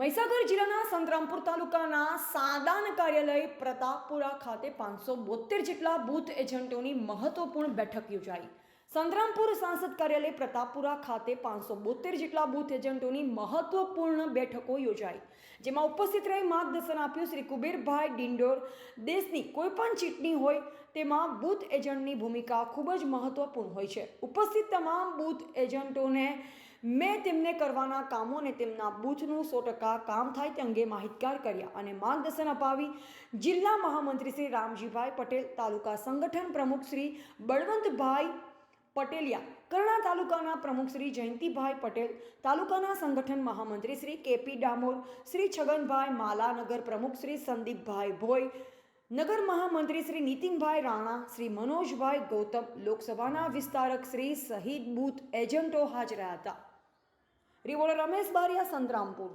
મહીસાગર જિલ્લાના સંતરામપુર તાલુકાના સાદાન કાર્યાલય પ્રતાપપુરા ખાતે પાંચસો બોતેર જેટલા બૂથ એજન્ટોની મહત્વપૂર્ણ બેઠક યોજાઈ. સંતરામપુર સાંસદ કાર્યાલય પ્રતાપપુરા ખાતે પાંચસો બોતેર જેટલા બૂથ એજન્ટોની મહત્વપૂર્ણ બેઠકો યોજાઈ. જેમાં ઉપસ્થિત રહી માર્ગદર્શન આપ્યું શ્રી કુબેરભાઈ ડિંડોર. દેશની કોઈપણ પણ હોય તેમાં બૂથ એજન્ટની ભૂમિકા ખૂબ જ મહત્વપૂર્ણ હોય છે. ઉપસ્થિત તમામ બૂથ એજન્ટોને મેં તેમને કરવાના કામો અને તેમના બૂથનું સો ટકા કામ થાય તે અંગે માહિતગાર કર્યા અને માર્ગદર્શન અપાવી જિલ્લા મહામંત્રી શ્રી રામજીભાઈ પટેલ, તાલુકા સંગઠન પ્રમુખ શ્રી બળવંતભાઈ પટેલિયા, કરણા તાલુકાના પ્રમુખ શ્રી જયંતિભાઈ પટેલ, તાલુકાના સંગઠન મહામંત્રી શ્રી કેપી ડામોર, શ્રી છગનભાઈ માલાનગર પ્રમુખ શ્રી સંદીપભાઈ ભોઈ, નગર મહામંત્રી શ્રી નીતિનભાઈ રાણા, શ્રી મનોજભાઈ ગૌતમ, લોકસભાના વિસ્તારક શ્રી સહિત બૂથ એજન્ટો હાજર હતા. રિવોર્ડર રમેશ બારિયા સંતરામપુર